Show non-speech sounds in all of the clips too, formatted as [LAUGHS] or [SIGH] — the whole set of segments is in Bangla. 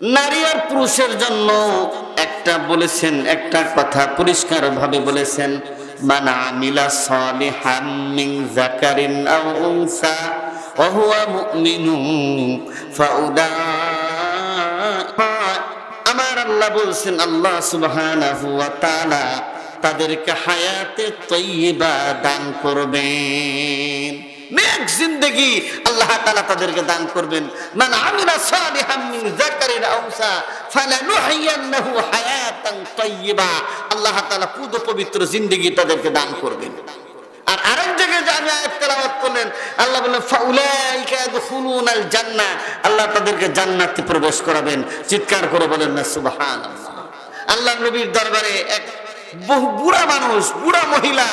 নারী আর পুরুষের জন্য একটা বলেছেন, একটা কথা পরিষ্কার ভাবে বলেছেন আমার আল্লাহ বলছেন, আল্লাহ সুবহানাহু তাদেরকে হায়াতে তৈয়বা দান করবেন। নেক আল্লাহ তাআলা তাদেরকে দান করবেন। মান আমিলা তাইয়্যিবা। আল্লাহ পবিত্র তাদেরকে দান করবেন। আর আরেক জায়গায় আমি আয়াত তেলাওয়াত করলেন, আল্লাহ বললেন ফাউলাইকা ইয়াদখুলুনাল জান্নাহ। আল্লাহ তাদেরকে জান্নাতে প্রবেশ করাবেন। চিৎকার করে বলেন না, সুবহানাল্লাহ। আল্লাহ নবীর দরবারে এক বহু বুড়া মানুষ, বুড়া মহিলা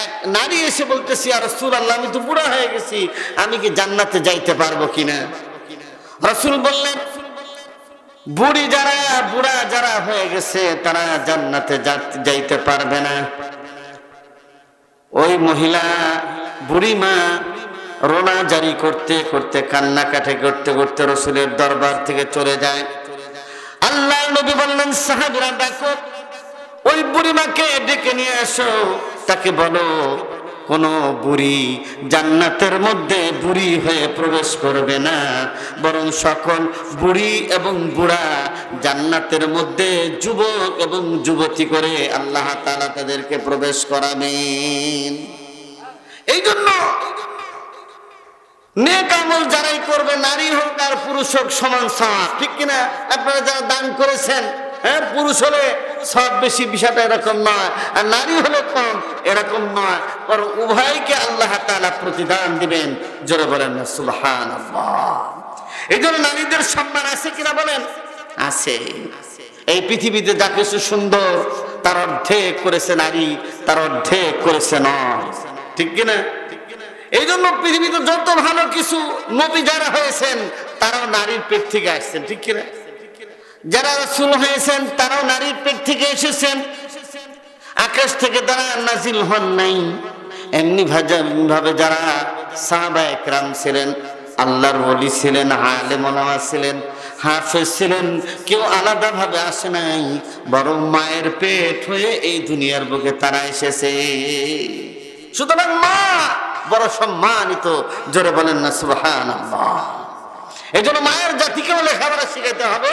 এক নারী এসে বলতেছি আর রসুল আল্লাহ আমি তো বুড়া হয়ে গেছি, আমি কি জান্নাতে যাইতে পারব কিনা? রসুল বললেন, বুড়ি যারা, বুড়া যারা হয়ে গেছে, তারা জান্নাতে যাইতে পারবে না। ওই মহিলা বুড়ি মা রোনা জারি করতে করতে, কান্নাকাটি করতে করতে রসুলের দরবার থেকে চলে যায়। আল্লাহ নবী বললেন, সাহাবিরা ডাকো। ওই বুড়িমাকে ডেকে নিয়ে এসো। তাকে বলো, কোন বুড়ি জান্নাতের মধ্যে বুড়ি হয়ে প্রবেশ করবে না। বরং সকল বুড়ি এবং বুড়া জান্নাতের মধ্যে যুবক এবং যুবতী করে আল্লাহ তালা তাদেরকে প্রবেশ করাবেন। এই জন্য নেক আমল যারাই করবে, নারী হোক আর পুরুষ হোক, সমান সওয়াব ঠিক কিনা? আপনারা যারা দান করেছেন হ্যাঁ পুরুষ হলে সব বেশি বিষয়টা এরকম নয়, আর নারী হলে কম এরকম নয়, বরং উভয়কে আল্লাহ তালা প্রতিদান দিবেন। জোরে বলেন না সুবহান এই জন্য নারীদের সম্মান আছে কিনা বলেন? আছে। এই পৃথিবীতে যা কিছু সুন্দর, তার অর্ধেক করেছে নারী, তার অর্ধেক করেছে নয় ঠিক কিনা এই জন্য পৃথিবীতে যত ভালো কিছু নবী যারা হয়েছেন, তারাও নারীর পেট থেকে আসছেন, ঠিক কিনা যারা রসুল হয়েছেন, তারাও নারীর পেট থেকে এসেছেন। আকাশ থেকে তারা নাজিল হন নাই। এমনি ভাবে যারা সাহাবা একরাম ছিলেন, আল্লাহর ওলি ছিলেন, আলেম ছিলেন, হাফেজ ছিলেন, কেউ আলাদা ভাবে আসে নাই। বরং মায়ের পেট হয়ে এই দুনিয়ার বুকে তারা এসেছে। সুতরাং মা বড় সম্মানিত, জোরে বলেন না সুবহান এই জন্য মায়ের জাতিকেও লেখাপড়া শিখাতে হবে।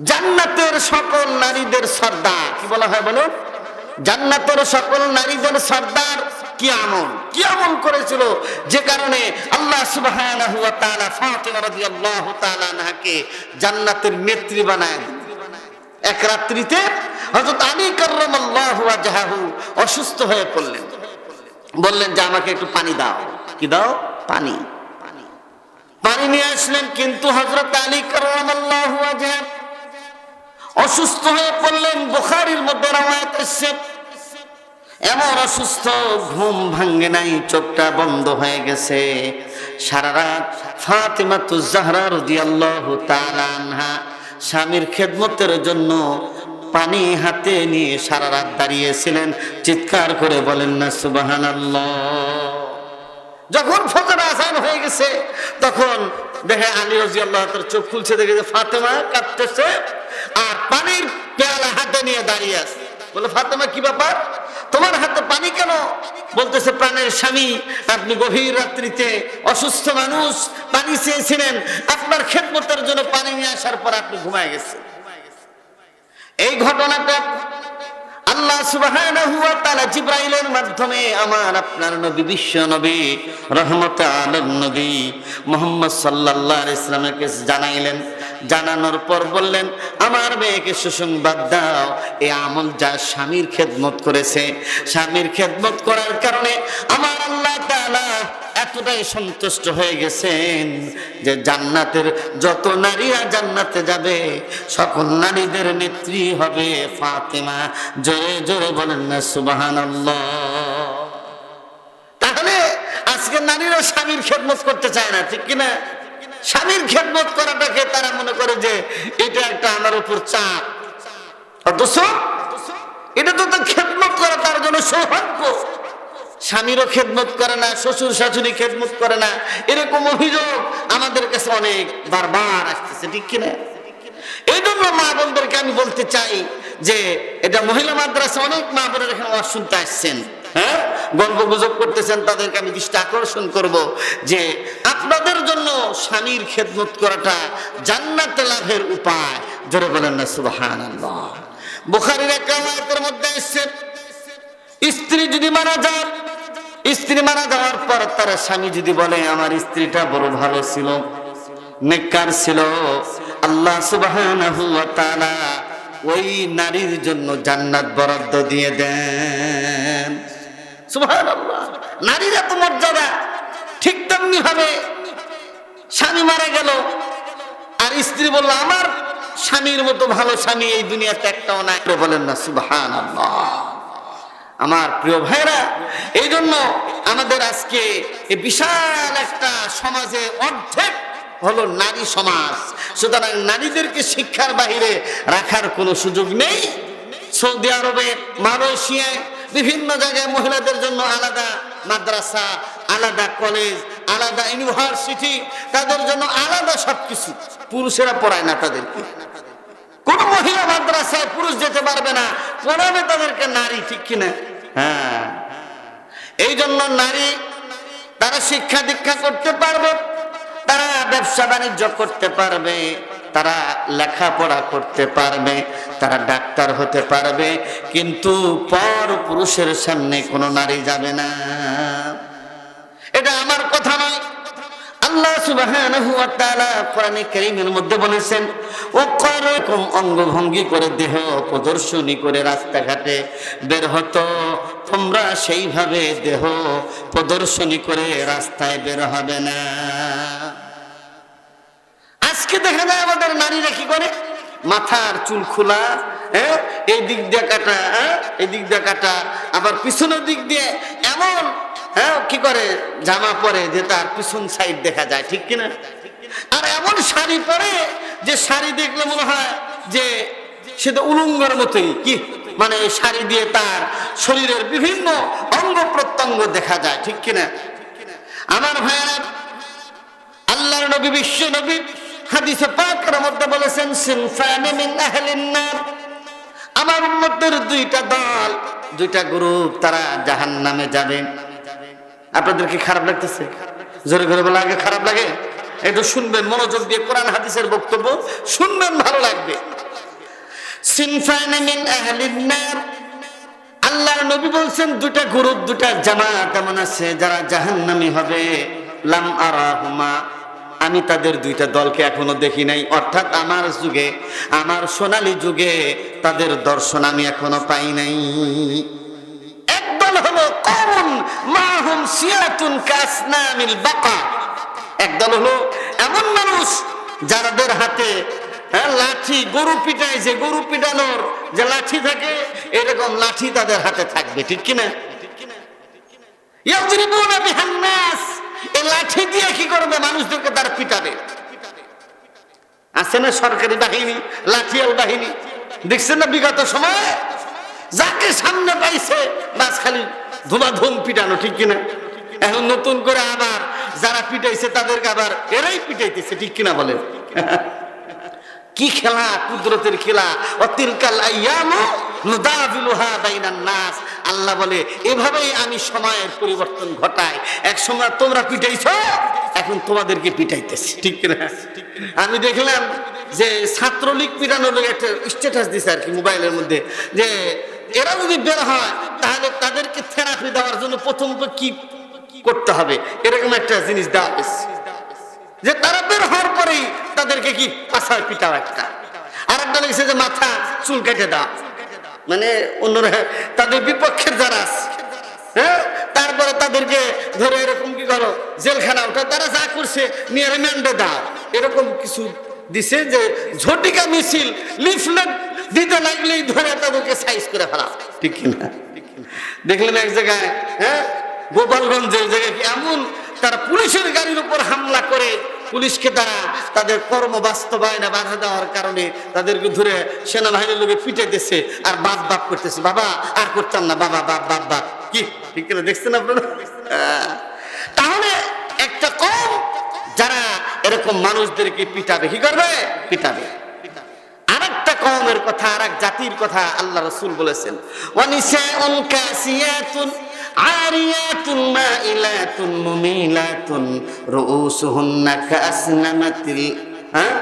জান্নাতের সকল নারীদের সর্দার। কি বলা হয় বলো? জান্নাতের সকল নারীদের সর্দার কি আমল কি আমল করেছিল। যে কারণে আল্লাহ সুবহানাহু ওয়া জান্নাতের নেত্রী বানায়। এক রাত্রিতে হযরত আলী কাররামাল্লাহু ওয়াজহাহু অসুস্থ হয়ে পড়লেন। বললেন, যে আমাকে একটু পানি দাও। কি দাও? পানি। পানি নিয়ে আসলেন, কিন্তু হযরত আলী কাররামাল্লাহু ওয়াজহাহু অসুস্থ হয়ে পড়লেন, বুখারীর মধ্যে রাওয়ায়াত এসেছে। এমন অসুস্থ, ঘুম ভাঙ্গে নাই, চোখটা বন্ধ হয়ে গেছে। সারা রাত ফাতেমা তু জাহরা রাদিয়াল্লাহু তাআলা স্বামীর খেদমতের জন্য পানি হাতে নিয়ে সারা রাত দাঁড়িয়েছিলেন। চিৎকার করে বলেন, না, সুবহানাল্লাহ। যখন ফজর আসান হয়ে গেছে, তখন দেখে আলী রাজি আল্লাহ তার চোখ খুলছে, দেখে যে ফাতেমা কাঁদতেছে। আর পানির পেয়ালা হাতে নিয়ে দাঁড়িয়ে আছে। বলে, ফাতেমা, কি ব্যাপার? তোমার হাতে পানি কেন? বলতেছে, প্রাণের স্বামী আপনি গভীর রাত্রিতে অসুস্থ মানুষ, পানি চেয়েছিলেন। আপনার খেদমতের জন্য পানি নিয়ে আসার পর আপনি ঘুমায় গেছেন। এই ঘটনাটা আল্লাহ তাআলা জিবরাইলের মাধ্যমে আমার আপনার নবী, বিশ্ব নবী, রহমত আলম নবী মুহাম্মদ সাল্লাল্লাহু আলাইহি ইসলামকে জানাইলেন। জানানোর পর বললেন, আমার মেয়েকে সুসংবাদ দাও। এই আমল যা স্বামীর খেদমত করেছে। স্বামীর খেদমত করার কারণে আমার আল্লাহ তাআলা এতটাই সন্তুষ্ট হয়ে গেছেন যে জান্নাতের যত নারীরা জান্নাতে যাবে, সকল নারীদের নেত্রী হবে ফাতেমা। জোরে জোরে বলেন না সুবাহান তাহলে আজকে নারীরা স্বামীর খেদমত করতে চায় না, ঠিক কিনা? স্বামীর খেদমত করাটাকে তারা মনে করে যে এটা একটা আমার উপর চাপ। এটা তো তার খেদমত করা, তার জন্য সৌভাগ্য। স্বামীরও খেদমত করে না, শ্বশুর শাশুড়ি খেদমত করে না। এরকম অভিযোগ আমাদের কাছে অনেক বারবার আসতেছে, ঠিক কিনা? এই জন্য মা বোনদেরকে আমি বলতে চাই যে, এটা মহিলা মাদ্রাসা, অনেক মা বোনের এখানে ওয়াজ শুনতে আসছেন। হ্যাঁ? গল্প গুজব করতেছেন, তাদেরকে আমি দৃষ্টি আকর্ষণ করব যে আপনাদের জন্য স্বামীর খেদমত করাটা জান্নাত লাভের উপায়। জোরে বলেন না সুবহান বুখারির মধ্যে এসছে, স্ত্রী যদি মারা যায়, স্ত্রী মারা যাওয়ার পর তার স্বামী যদি বলে, আমার স্ত্রীটা বড় ভালো ছিল, নেককার ছিল। আল্লাহ সুবহানাহু ওই নারীর জন্য জান্নাত বরাদ্দ দিয়ে দেন। নারীর এত মর্যাদা। ঠিক তেমনি ভাবে স্বামী মারা গেল। আর স্ত্রী বলল, আমার স্বামীর মতো ভালো স্বামী এই দুনিয়াতে একটাও নাই। বলেন, না, সুবহানাল্লাহ। আমার প্রিয় ভাইরা এই জন্য আমাদের আজকে বিশাল একটা সমাজে অর্ধেক হলো নারী সমাজ। সুতরাং নারীদেরকে শিক্ষার বাহিরে রাখার কোনো সুযোগ নেই। সৌদি আরবে, মালয়েশিয়ায় বিভিন্ন জায়গায় মহিলাদের জন্য আলাদা মাদ্রাসা, আলাদা কলেজ, আলাদা ইউনিভার্সিটি, তাদের জন্য আলাদা সবকিছু। পুরুষেরা পড়ায় না তাদেরকে। কোন মহিলা মাদ্রাসায় পুরুষ যেতে পারবে না, পড়াবে তাদেরকে নারী, ঠিক কিনা? হ্যাঁ। এই জন্য নারী, তারা শিক্ষা দীক্ষা করতে পারবে, তারা ব্যবসা বাণিজ্য করতে পারবে। তারা লেখাপড়া করতে পারবে, তারা ডাক্তার হতে পারবে, কিন্তু পর পুরুষের সামনে কোনো নারী যাবে না। এটা আমার কথা নয়। আল্লাহ সুবহানাহু ওয়া তাআলা মধ্যে বলেছেন ও করকম অঙ্গভঙ্গি করে দেহ প্রদর্শনী করে রাস্তাঘাটে বের হতো, তোমরা সেইভাবে দেহ প্রদর্শনী করে রাস্তায় বের হবে না। আজকে দেখা যায় আমাদের নারীরা কি করে? মাথার চুল খোলা হ্যাঁ? এই দিক দিয়ে কাটা হ্যাঁ? এই দিক দিয়ে কাটা, আবার পিছনের দিক দিয়ে এমন হ্যাঁ? কি করে? জামা পরে যে তার পিছন সাইড দেখা যায়, ঠিক কিনা? আর এমন শাড়ি পরে যে শাড়ি দেখলে মনে হয় যে সেটা উলঙ্গের মতোই, কি? মানে শাড়ি দিয়ে তার শরীরের বিভিন্ন অঙ্গ প্রত্যঙ্গ দেখা যায়, ঠিক কিনা? আমার ভাইয়েরা, আল্লাহর নবী, বিশ্ব নবী হাদিসে পাকের মধ্যে বলেছেন, সিনফানি মিন আহলিন নার। আমার উম্মতের দুইটা দল, দুইটা গ্রুপ, তারা জাহান্নামে যাবে। আপনাদের কি খারাপ লাগতেছে? জোরে জোরে বলে আগে খারাপ লাগে? একটু শুনবেন, মনোযোগ দিয়ে কোরআন হাদিসের বক্তব্য শুনবেন, ভালো লাগবে। সিনফানি মিন আহলিন নার। আল্লাহর নবী বলছেন দুটা গ্রুপ দুটা জামাত এমন আছে যারা জাহান্নামী হবে। লাম আরাহুমা আমি তাদের দুইটা দলকে এখনও দেখি নাই। অর্থাৎ আমার যুগে, আমার সোনালী যুগে তাদের দর্শন আমি এখনও পাই নাই। একদল হলো কমন মাহুম সিয়াতুন কাসনামিল বাকা। একদল হলো এমন মানুষ যাদের হাতে হ্যাঁ লাঠি, গরু পিটায় যে গরু পিটানোর যে লাঠি থাকে, এরকম লাঠি তাদের হাতে থাকবে, ঠিক কিনা? ইয়াজরিবুনা বিহান নাস। এই লাঠি দিয়ে কি করবে? মানুষদেরকে তার পিটাবে। আছে না সরকারি বাহিনী, লাঠিয়াল বাহিনী? দেখছেন না বিগত যাকে সামনে পাইছে, বাস খালি ধুমাধুম পিটানো, ঠিক কিনা? এখন নতুন করে আবার যারা পিটাইছে তাদেরকে আবার এরাই পিটাইতেছে, ঠিক কিনা বলেন? [LAUGHS] কি খেলা, কুদরতের খেলা? নুদাবিলুহা বাইনান নাস। আল্লাহ বলে, এভাবেই আমি সময়ের পরিবর্তন ঘটাই। এক সময় তোমরা পিটাইছো, এখন তোমাদেরকে পিটাইতেছি। ঠিক না আমি দেখলাম যে ছাত্রলীগ পিটানোর একটা স্ট্যাটাস দিছে আর কি মোবাইলের মধ্যে, যে এরা যদি বের হয়, তাহলে তাদেরকে থেরাপি দেওয়ার জন্য প্রথম কি করতে হবে? এরকম একটা জিনিস দেওয়া হয়েছে। যে তারা বের হওয়ার পরেই তাদেরকে কি পাশায় পিটাও একটা। আর একটা লেগেছে যে মাথা চুল কেটে দাও। মানে অন্যরা তাদের বিপক্ষের যারা আছে হ্যাঁ? তারপরে তাদেরকে ধরে এরকম কি করো, জেলখানা ওঠা, তারা যা করছে নিয়ে রিমান্ডে দাও এরকম কিছু দিছে যে ঝটিকা মিছিল, লিফলেট দিতে লাগলেই ধরে তাদেরকে সাইজ করে ফেলা। ঠিক কিনা দেখলেন এক জায়গায় হ্যাঁ? গোপালগঞ্জের জায়গায় এমন, তারা পুলিশের গাড়ির উপর হামলা করে পুলিশকে তারা তাদের কর্ম বাস্তবায়নে বাধা দেওয়ার কারণে তাদেরকে ধরে সেনাবাহিনীর লোকে পিটাইতেছে আর বাপ বাপ করতেছে। বাবা, আর করতাম না। বাবা, বাপ বাপ বাপ। কি? ঠিক করে দেখছেন আপনারা? তাহলে একটা কম যারা এরকম মানুষদেরকে পিটাবে, কি করবে? পিটাবে। কথা, আরেক জাতির কথা আল্লাহ রসুল বলেছেন। ওয়ানিসাউন কাসিয়াতুন আরিয়াতুন মাইলাতুন মুমিলাতুন রুউসুহুন্না কাসনামাতিল হ্যাঁ?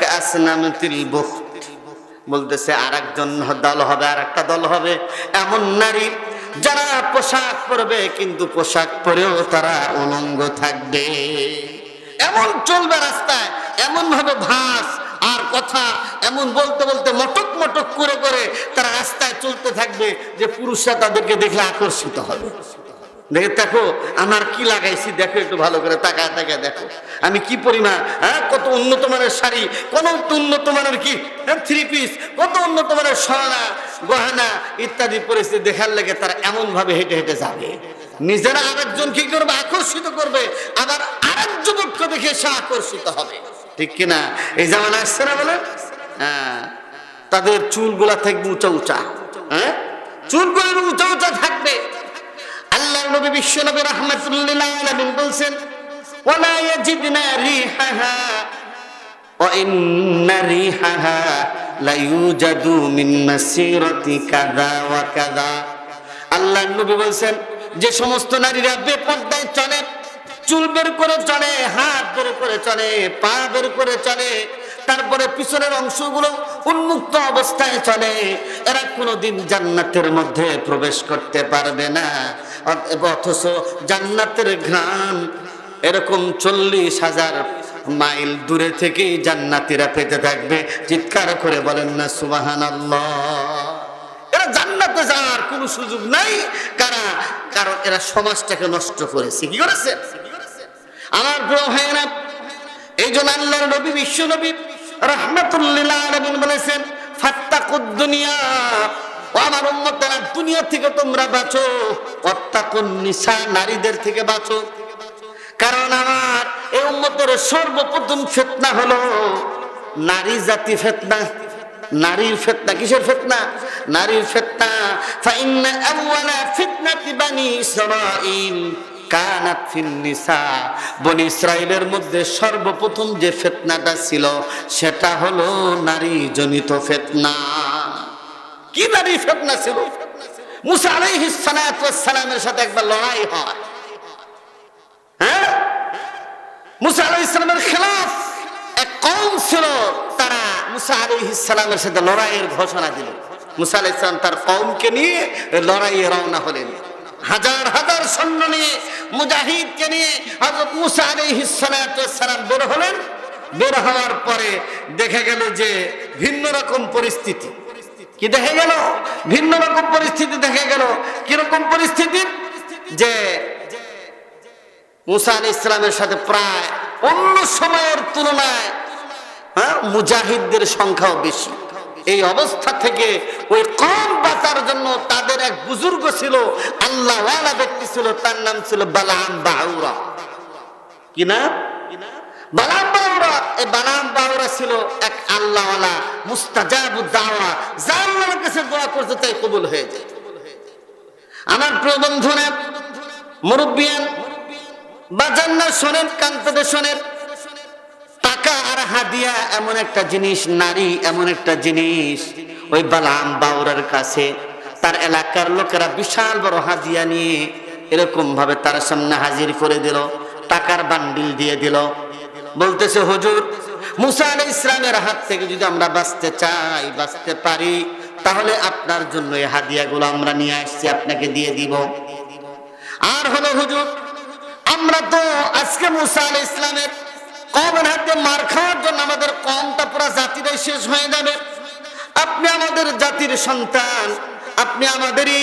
কাসনামাতিল বুখত। বলতেছে, আরেকজন দল হবে আর একটা দল হবে। এমন নারী যারা পোশাক পরবে, কিন্তু পোশাক পরেও তারা উলঙ্গ থাকবে। এমন চলবে রাস্তায় এমন ভাবে ভাস আর কথা এমন বলতে বলতে মটক মটক করে করে তারা রাস্তায় চলতে থাকবে যে পুরুষরা তাদেরকে দেখলে আকর্ষিত হবে। দেখে দেখো, আমার কি লাগাইছি, দেখো একটু ভালো করে তাকায় তাকায় দেখো। আমি কি পরিমাণ হ্যাঁ কত উন্নত মানের শাড়ি, কত উন্নত মানের কি থ্রি পিস কত উন্নত মানের স্বর্ণা গহনা ইত্যাদি পরিস্থিতি দেখার লেগে তারা এমন ভাবে হেঁটে হেঁটে যাবে। নিজেরা আরেকজন কি করবে? আকর্ষিত করবে। আবার আরেক যুবককে দেখে সে আকর্ষিত হবে। ঠিক কিনা? এই জামানা আসছে না বলে? হ্যাঁ। তাদের চুলগুলা থাকবে উঁচা উঁচা। হ্যাঁ? চুলগুলো উঁচা উঁচা থাকবে। আল্লাহ নবী বিশ্ব নবী রহমতুল্লাহ আলামিন বলছেন ইন্না ওয়া বলছেন, যে সমস্ত নারীরা বেপর্দায় চলে চুল বের করে চলে, হাত বের করে চলে, পা বের করে চলে, তারপরে পিছনের অংশগুলো উন্মুক্ত অবস্থায় চলে। এরা কোনোদিন জান্নাতের মধ্যে প্রবেশ করতে পারবে না। অথচ জান্নাতের ঘ্রাণ এরকম চল্লিশ হাজার মাইল দূরে থেকেই জান্নাতিরা পেতে থাকবে। চিৎকার করে বলেন না সুবাহান এরা জান্নাতে যাওয়ার কোনো সুযোগ নাই। কারা? কারণ এরা সমাজটাকে নষ্ট করেছে। কি করেছে? আমার প্রিয় ভাইয়েরা, এই জন্য আল্লাহর নবী, বিশ্ব নবী রহমাতুল্লিল্লাহ বলেছেন, ফাত্তাকুদ দুনিয়া, ও আমার উম্মতেরা, দুনিয়া থেকে তোমরা বাঁচো অত্তাকুন নিসা, নারীদের থেকে বাঁচো। কারণ আমার এই উম্মতের সর্বপ্রথম ফেতনা হলো নারী জাতি ফেতনা। নারীর ফেতনা কিসের ফেতনা? নারীর ফেতনা, ফাইন্না আউওয়ালা ফিতনাতি বানি ইসরাঈল। কানাত ফিন নিসা। বনি ইসরাইলের মধ্যে সর্বপ্রথম যে ফেতনাটা ছিল, সেটা হলো নারী জনিত ফেতনা। কি নারী ফেতনা ছিল? মুসা আলাইহিস সালামের সাথে একবার লড়াই হয়। হ্যাঁ? মুসা আলাইহিস সালামের খেলাফ। এক কম ছিল, তারা মুসা আলাইহিস সালামের সাথে লড়াইয়ের ঘোষণা দিল। মুসা আলাইহিস সালাম তার কওমকে নিয়ে লড়াইয়ে রওনা হলেন। হাজার হাজার সৈন্য নিয়ে, মুজাহিদকে নিয়ে হযরত মুসা আলাইহিস সালাতু বের হলেন। বের হওয়ার পরে দেখা গেল যে ভিন্ন রকম পরিস্থিতি। কি দেখা গেল? ভিন্ন রকম পরিস্থিতি দেখা গেল। কীরকম পরিস্থিতি? যে মুসা আলী ইসলামের সাথে প্রায় অন্য সময়ের তুলনায় হ্যাঁ মুজাহিদদের সংখ্যাও বেশি। এই অবস্থা থেকে ওই কম বাঁচার জন্য তাদের এক বুজুর্গ ছিল আল্লাহ ব্যক্তি ছিল, তার নাম ছিল বালাম বাউরা। কি না বালাম এই বালাম ছিল এক কাছে করতে তাই কবুল হয়ে যায়। আমার মুরব্বিয়ান বাজান না শোনেন কান্ততে শোনেন টাকা আর হাদিয়া এমন একটা জিনিস, নারী এমন একটা জিনিস। ওই বালাম বাউরার কাছে তার এলাকার লোকেরা বিশাল বড় হাদিয়া নিয়ে এরকম ভাবে তার সামনে হাজির করে দিল, টাকার বান্ডিল দিয়ে দিল। বলতেছে, হুজুর, মুসা আলাই ইসলামের হাত থেকে যদি আমরা বাঁচতে চাই, বাঁচতে পারি, তাহলে আপনার জন্য এই হাদিয়াগুলো আমরা নিয়ে আসছি, আপনাকে দিয়ে দিব। আর হলো, হুজুর, আমরা তো আজকে মুসা আলাই ইসলামের কমের হাতে মার খাওয়ার জন্য আমাদের কমটা পুরো জাতিটাই শেষ হয়ে যাবে। আপনি আমাদের জাতির সন্তান, আপনি আমাদেরই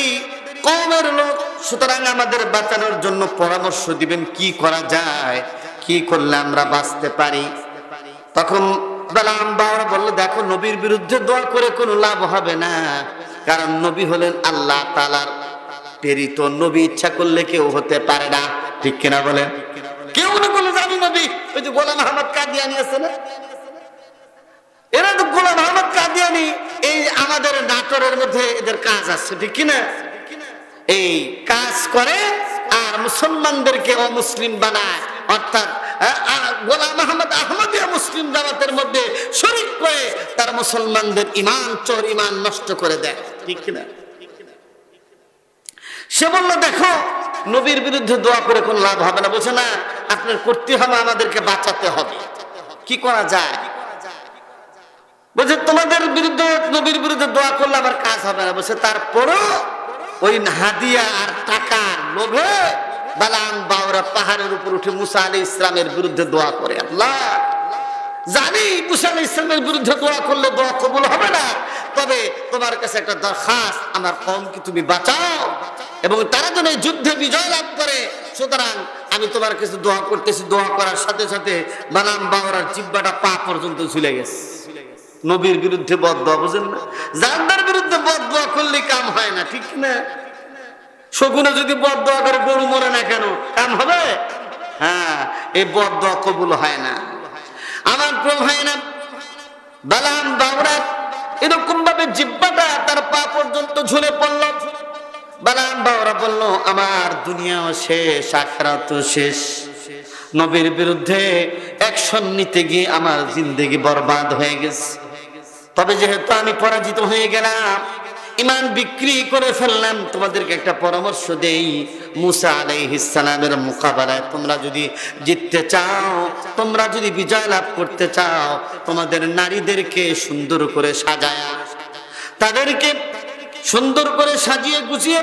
কমের লোক, সুতরাং আমাদের বাঁচানোর জন্য পরামর্শ দিবেন, কি করা যায়, কি করলে আমরা বাঁচতে পারি। তখন বালাম বাবা বলল, দেখো, নবীর বিরুদ্ধে দোয়া করে কোনো লাভ হবে না, কারণ নবী হলেন আল্লাহ তালার প্রেরিত। নবী ইচ্ছা করলে কেউ হতে পারে না। ঠিক কিনা বলেন কেউ না বলে যে আমি নবী ওই যে গোলাম আহমদ কাদিয়ানি আছে না? এরা তো গোলাম আহমদ কাদিয়ানি। এই আমাদের নাটোরের মধ্যে এদের কাজ আছে, ঠিক কিনা? এই কাজ করে আর মুসলমানদেরকে অমুসলিম বানায়। অর্থাৎ গোলাম আহমদ আহমদিয়া মুসলিম জামাতের মধ্যে শরিক করে তার মুসলমানদের ইমান, চোর ইমান নষ্ট করে দেয়, ঠিক কিনা? সে বলল, দেখো, নবীর বিরুদ্ধে দোয়া করে কোনো লাভ হবে না। বলছে, না আপনার করতে হবে, আমাদেরকে বাঁচাতে হবে। কি করা যায়? বলছে, তোমাদের বিরুদ্ধে, নবীর বিরুদ্ধে দোয়া করলে আবার কাজ হবে না। বলছে, তারপরও ওই হাদিয়া আর টাকার লোভে বালাম বাউরা পাহাড়ের উপর উঠে মুসা আলী ইসলামের বিরুদ্ধে দোয়া করে আল্লাহ। জানি মুসা আলী ইসলামের বিরুদ্ধে দোয়া করলে দোয়া কবুল হবে না, তবে তোমার কাছে একটা দরখাস্ত, আমার কমকে তুমি বাঁচাও। এবং তারা যেন যুদ্ধে বিজয় লাভ করে, সুতরাং আমি তোমার কাছে দোয়া করতেছি, দোয়া করার সাথে সাথে বালাম বাউরার জিব্বাটা পা পর্যন্ত ঝুলে গেছে। নবীর বিরুদ্ধে বদয়া বুঝেন না? জানদার বিরুদ্ধে বদয়া করলে কাম হয় না, ঠিক না? শকুনে যদি বদয়া করে গরু মরে না কেন, কাম হবে? হ্যাঁ এই বদয়া কবুল হয় না। আমার প্রভ হয় না বালাম বাবরা এরকম ভাবে জিব্বাটা তার পা পর্যন্ত ঝুলে পড়ল। বালাম বাবরা বলল, আমার দুনিয়াও শেষ, আখরাতও শেষ। নবীর বিরুদ্ধে অ্যাকশন নিতে গিয়ে আমার জিন্দেগি বরবাদ হয়ে গেছে। তবে যেহেতু আমি পরাজিত হয়ে গেলাম ইমান বিক্রি করে ফেললাম, তোমাদেরকে একটা পরামর্শ দেই। মুসা আলাইহিসসালামের মোকাবেলায় তোমরা যদি জিততে চাও, তোমরা যদি বিজয় লাভ করতে চাও, তোমাদের নারীদেরকে সুন্দর করে সাজায়া, তাদেরকে সুন্দর করে সাজিয়ে গুছিয়ে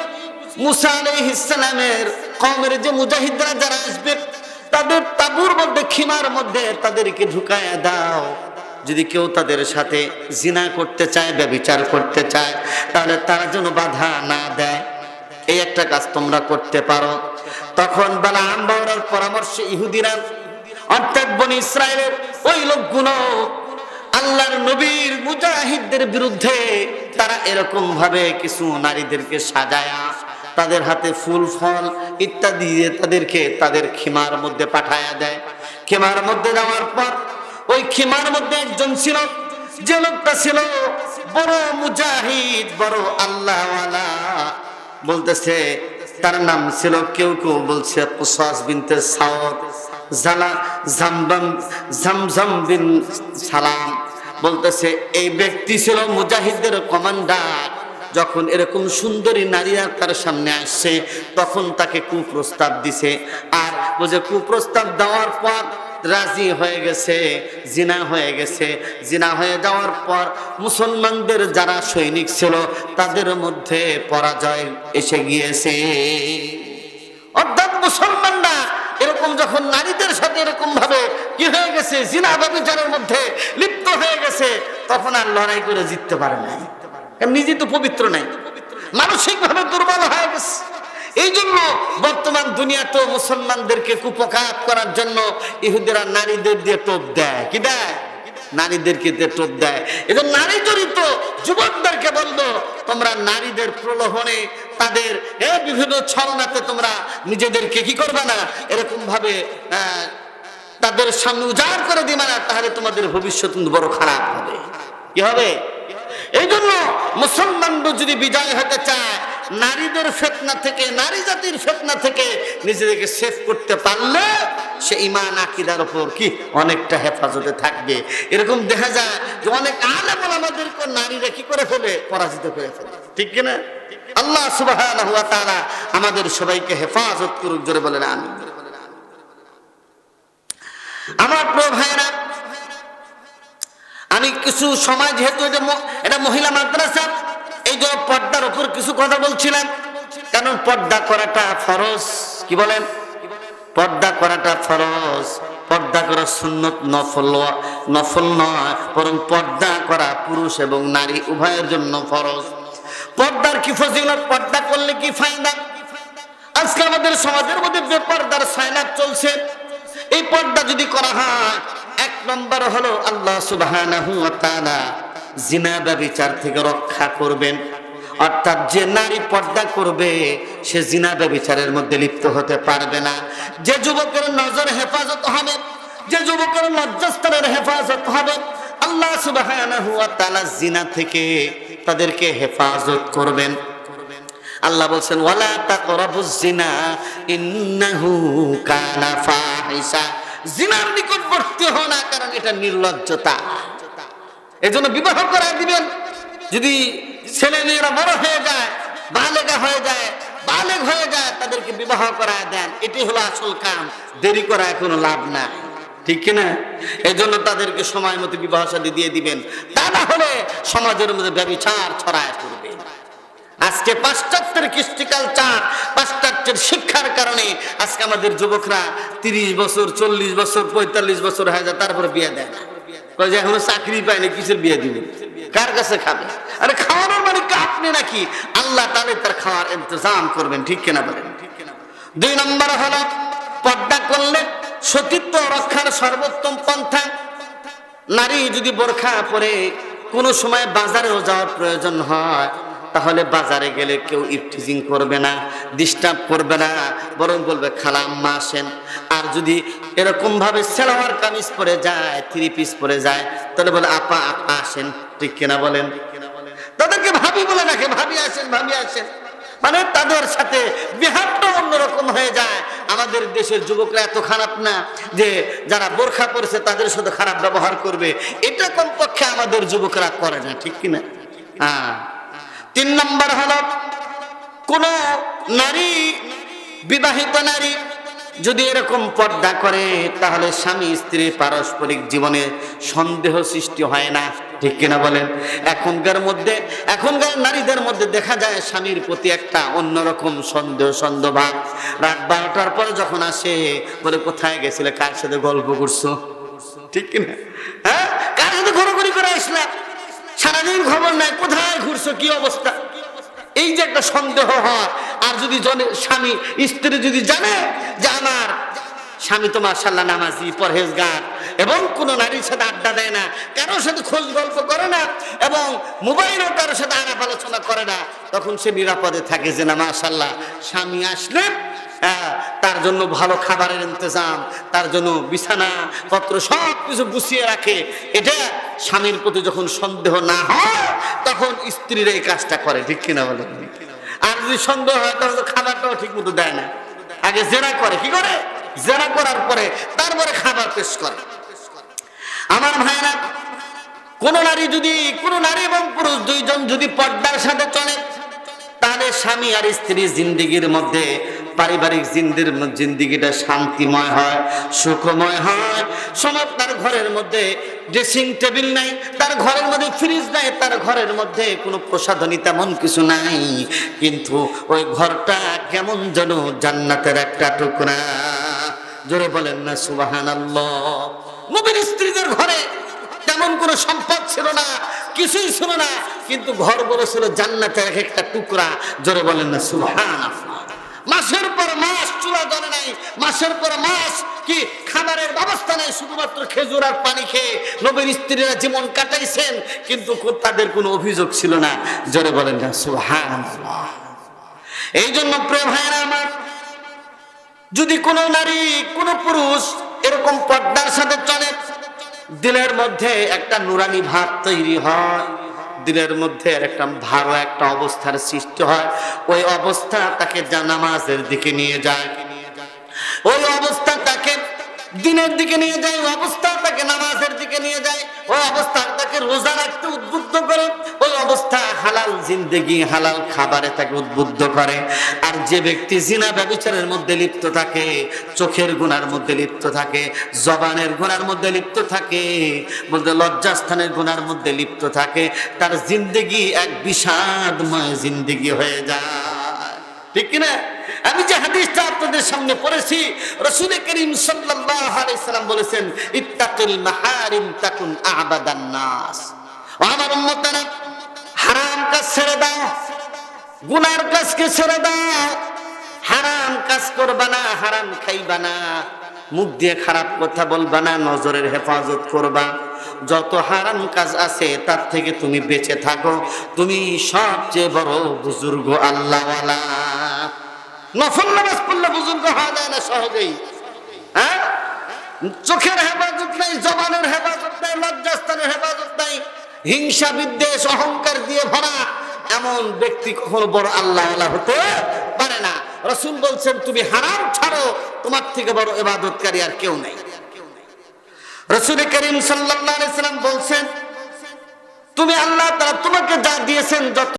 মুসা আলাইহিসসালামের কমের যে মুজাহিদরা যারা আসবে, তাদের তাবুর মধ্যে, খিমার মধ্যে তাদেরকে ঢুকায় দাও। যদি কেউ তাদের সাথে জিনা করতে চায়, ব্যবিচার করতে চায়, তাহলে তারা যেন বাধা না দেয়। এই একটা কাজ তোমরা করতে পারো। তখন বালাম বাউরার পরামর্শে ইহুদিরা, অর্থাৎ বনি ইসরায়েলের ওই লোকগুলো আল্লাহর নবীর মুজাহিদদের বিরুদ্ধে তারা এরকম ভাবে কিছু নারীদেরকে সাজায়া তাদের হাতে ফুল, ফল ইত্যাদি দিয়ে তাদেরকে তাদের খিমার মধ্যে পাঠায়া দেয়। খিমার মধ্যে যাওয়ার পর ওই খিমার মধ্যে একজন ছিল, যে লোকটা ছিল বড় মুজাহিদ, বড় আল্লাহওয়ালা। বলতেছে, তার নাম ছিল কেউ কেউ, বলছে কুসাস বিনতে সাওদ, জালা জামবাম জামজাম বিন সালাম। বলতেছে, এই ব্যক্তি ছিল মুজাহিদদের কমান্ডার। যখন এরকম সুন্দরী নারীরা তার সামনে আসছে, তখন তাকে কুপ্রস্তাব দিছে। আর বুঝে কুপ্রস্তাব দেওয়ার পর রাজি হয়ে গেছে, জিনা হয়ে গেছে। জিনা হয়ে যাওয়ার পর মুসলমানদের যারা সৈনিক ছিল, তাদের মধ্যে পরাজয় এসে গিয়েছে। অর্থাৎ মুসলমানরা এরকম যখন নারীদের সাথে এরকম ভাবে কি হয়ে গেছে, জিনা ব্যবচারের মধ্যে লিপ্ত হয়ে গেছে, তখন আর লড়াই করে জিততে পারে না নিজে তো পবিত্র নাই। মানসিক ভাবে দুর্বল হয়ে গেছে। এই জন্য বর্তমান দুনিয়া তো মুসলমানদেরকে কুপকাত করার জন্য ইহুদিরা নারীদের দিয়ে টোপ দেয়। কি দেয়? নারীদেরকে দিয়ে টোপ দেয়। এবং নারী জড়িত যুবকদেরকে বলব তোমরা নারীদের প্রলোভনে তাদের, এ বিভিন্ন ছলনাতে তোমরা নিজেদেরকে কি করবে না? এরকম ভাবে তাদের সামনে উজাড় করে দিবে না, তাহলে তোমাদের ভবিষ্যৎ বড় খারাপ হবে। কি হবে? এই জন্য মুসলমানরা যদি বিজয় হতে চায়, নারীদের ফেতনা থেকে, নারী জাতির ফেতনা থেকে নিজেদেরকে সেভ করতে পারলে সে ইমান আকিদার উপর কি? অনেকটা হেফাজতে থাকবে। এরকম দেখা যায় যে অনেক আলেম আমাদেরকে নারীরা কি করে ফেলে? পরাজিত করে ফেলে। ঠিক কিনা? আল্লাহ তাআলা আমাদের সবাইকে হেফাজত করুক, জোরে বলেন, আমিন। আমার প্রিয় ভাইরা আমি কিছু সময় যেহেতু এটা মহিলা মাদ্রাসা, এই জন্য পর্দার উপর কিছু কথা বলছিলাম, কারণ পর্দা করাটা ফরজ, কি বলেন? পর্দা করাটা ফরজ, পর্দা করা সুন্নত নফল নফল নয়, বরং পর্দা করা পুরুষ এবং নারী উভয়ের জন্য ফরজ। পর্দার কি ফজিলত? পর্দা করলে কি ফায়দা? আজকে আমাদের সমাজের মধ্যে যে বেপর্দার সাইনাক চলছে এই পর্দা যদি করা হয়, এক নম্বর হলো আল্লাহ তাআলা জিনা ব্যভিচার থেকে রক্ষা করবেন। অর্থাৎ যে নারী পর্দা করবে, সে জিনা ব্যভিচারের মধ্যে লিপ্ত হতে পারবে না। যে যুবকের নজর হেফাজত হবে, যে যুবকের লজ্জাস্থানের হেফাজত হবে, আল্লাহ তাআলা জিনা থেকে তাদেরকে হেফাজত করবেন। আল্লাহ বলছেন, ওয়ালা তাকরাবুজ জিনা ইন্নাহু কানা ফাহিশা। জিনার নিকটবর্তী হও না, কারণ এটা নির্লজ্জতা। এজন্য বিবাহ করা দিবেন। যদি ছেলে মেয়েরা বড় হয়ে যায়, বালেগা হয়ে যায়, বালেগ হয়ে যায়, তাদেরকে বিবাহ করা দেন। এটি হলো আসল কাম। দেরি করা কোনো লাভ নাই। ঠিক কিনা? এই জন্য তাদেরকে সময় মতো বিবাহ শাদী দিয়ে দিবেন। তা না হলে সমাজের মধ্যে ব্যবচার ছড়ায় পড়বে। আজকে পাশ্চাত্যের কৃষ্টি কালচার পাশ্চাত্যের শিক্ষার কারণে আজকে আমাদের যুবকরা তিরিশ বছর, চল্লিশ বছর, পঁয়তাল্লিশ বছর হয়ে যায়, তারপরে বিয়ে দেয় না। যে এখনও চাকরি পায়নি কিসের বিয়ে দিবে? কার কাছে খাবে? আরে খাওয়ানোর মানে আপনি নাকি? আল্লাহ তাহলে তার খাওয়ার ইন্তজাম করবেন, ঠিক কিনা বলেন? দুই নম্বর হলো, পর্দা করলে সতীত্ব রক্ষার সর্বোত্তম পন্থা। নারী যদি বোরখা পরে কোনো সময় বাজারেও যাওয়ার প্রয়োজন হয় তাহলে বাজারে গেলে কেউ ইফটিজিং করবে না, ডিস্টার্ব করবে না, বরং বলবে খালা আম্মা আসেন। আর যদি এরকম ভাবে সেলোয়ার কামিজ পরে যায়, থ্রি পিস পরে যায়, তাহলে বলে, আপা আপা আসেন। ঠিক কিনা বলেন? তাদেরকে ভাবি বলে রাখে, ভাবি আসেন ভাবি আসেন। মানে তাদের সাথে বিহারটা অন্যরকম হয়ে যায়। আমাদের দেশের যুবকরা এত খারাপ না যে যারা বোরখা পরেছে, তাদের সাথে খারাপ ব্যবহার করবে। এটা কমপক্ষে আমাদের যুবকরা করে না, ঠিক কিনা? হ্যাঁ। তিন নম্বর হলো, কোন নারী, বিবাহিত নারী যদি এরকম পর্দা করে, তাহলে স্বামী স্ত্রীর পারস্পরিক জীবনে সন্দেহ সৃষ্টি হয় না। ঠিক কিনা বলেন? এখনকার মধ্যে, এখনকার নারীদের মধ্যে দেখা যায় স্বামীর প্রতি একটা অন্যরকম সন্দেহ সন্দেহ ভাব রাত বারোটার পরে যখন আসে, বলে, কোথায় গেছিলে? কার সাথে গল্প করছ? ঠিক কিনা? হ্যাঁ? কার সাথে ঘোরাঘুরি করে আসলাম সারাদিন খবর নাই, কোথায় ঘুরছো, কি অবস্থা? এই যে একটা সন্দেহ হয়, আর যদি স্বামী, স্ত্রী যদি জানে যে আমার স্বামী তো মার্শাল্লাহ নামাজি, পরহেজগার, এবং কোনো নারীর সাথে আড্ডা দেয় না, কারোর সাথে খোঁজ গল্প করে না, এবং মোবাইলও কারোর সাথে আলাপ আলোচনা করে না, তখন সে নিরাপদে থাকে যে না মার্শাল্লাহ স্বামী আসলে হ্যাঁ, তার জন্য ভালো খাবারের ইন্তজাম তার জন্য বিছানা পত্র সব কিছু গুছিয়ে রাখে। এটা স্বামীর প্রতি যখন সন্দেহ না হয় তখন স্ত্রীর এই কাজটা করে ঠিক কিনা বলে আর যদি সন্দেহ হয় তাহলে খাবারটাও ঠিক মতো দেয় না। আগে জেরা করে কি করে? জেরা করার পরে তারপরে খাবার পেশ করে। আমার ভাইরা কোন নারী যদি কোন নারী এবং পুরুষ দুইজন যদি পর্দার সাথে চলে তাহলে স্বামী আর স্ত্রী জিন্দিগির মধ্যে পারিবারিক জিন্দির জিন্দিগিটা শান্তিময় হয়, সুখময় হয়। সমাজ তার ঘরের মধ্যে ড্রেসিং টেবিল নাই, তার ঘরের মধ্যে ফ্রিজ নাই, তার ঘরের মধ্যে কোনো প্রসাধনী তেমন কিছু নাই। কিন্তু ওই ঘরটা কেমন যেন জান্নাতের একটা টুকরা। জোরে বলেন না সুবাহান নবীর স্ত্রীদের ঘরে তেমন কোনো সম্পদ ছিল না, কিছুই ছিল না, কিন্তু ঘরগুলো ছিল জান্নাতের এক একটা টুকরা। জোরে বলেন না সুবহান মাসের পর মাস চুলা জ্বলে নাই। মাসের পর মাস কি খাবারের ব্যবস্থা নেই, শুধুমাত্র খেজুর আর পানি খেয়ে নবীর স্ত্রীরা জীবন কাটাইছেন, কিন্তু তাদের কোনো অভিযোগ ছিল না। জোরে বলেন না সুবহান এই জন্য প্রিয় ভাইরা আমার, যদি কোনো নারী, কোনো পুরুষ এরকম পর্দার সাথে চলে, দিলের মধ্যে একটা নুরানি ভাব তৈরি হয়। দিলের মধ্যে একটা ভালো একটা অবস্থার সৃষ্টি হয়। ওই অবস্থা তাকে জানামাজের দিকে নিয়ে যায়। ওই অবস্থা দিনের দিকে নিয়ে যায়, ওই অবস্থা তাকে নামাজের দিকে নিয়ে যায়, ওই অবস্থা তাকে রোজা রাখতে উদ্বুদ্ধ করে, ওই অবস্থা হালাল জিন্দেগি, হালাল খাবারে তাকে উদ্বুদ্ধ করে। আর যে ব্যক্তি জিনা ব্যবচারের মধ্যে লিপ্ত থাকে, চোখের গুণার মধ্যে লিপ্ত থাকে, জবানের গুণার মধ্যে লিপ্ত থাকে, বলতে লজ্জাস্থানের গুণার মধ্যে লিপ্ত থাকে, তার জিন্দেগি এক বিষাদময় জিন্দেগি হয়ে যায়। ঠিক কিনা? আমি যে হাদিসটা আপনাদের সামনে পড়েছি রসুল করিম সাল্লাম বলেছেন, ইত্তাকিল মাহারিম তাকুন আবাদান নাস। আমার উম্মতেরা, হারাম কাজ ছেড়ে দাও, গুনার কাজকে ছেড়ে দাও, হারাম কাজ করবা না, হারাম খাইবা না, মুখ দিয়ে খারাপ কথা বলবা না, নজরের হেফাজত করবা। যত হারাম কাজ আছে, তার থেকে তুমি বেঁচে থাকো। তুমি সবচেয়ে বড় বুজুর্গ আল্লাহওয়ালা। নফল নামাজ পড়লে বুজুর্গ হওয়া যায় না সহজেই। হ্যাঁ? চোখের হেফাজত নাই, জবানের হেফাজত নাই, লজ্জাস্থানের হেফাজত নাই। হিংসা, বিদ্বেষ, অহংকার দিয়ে ভরা এমন ব্যক্তি কখনো বড় আল্লাহ হতে পারে না। রসুল বলছেন, তুমি হারাম ছাড়ো, তোমার থেকে বড় এবাদতকারী আর কেউ নেই। রসুল করিম সাল্লাম বলছেন, তুমি আল্লাহ তারা তোমাকে যা দিয়েছেন যত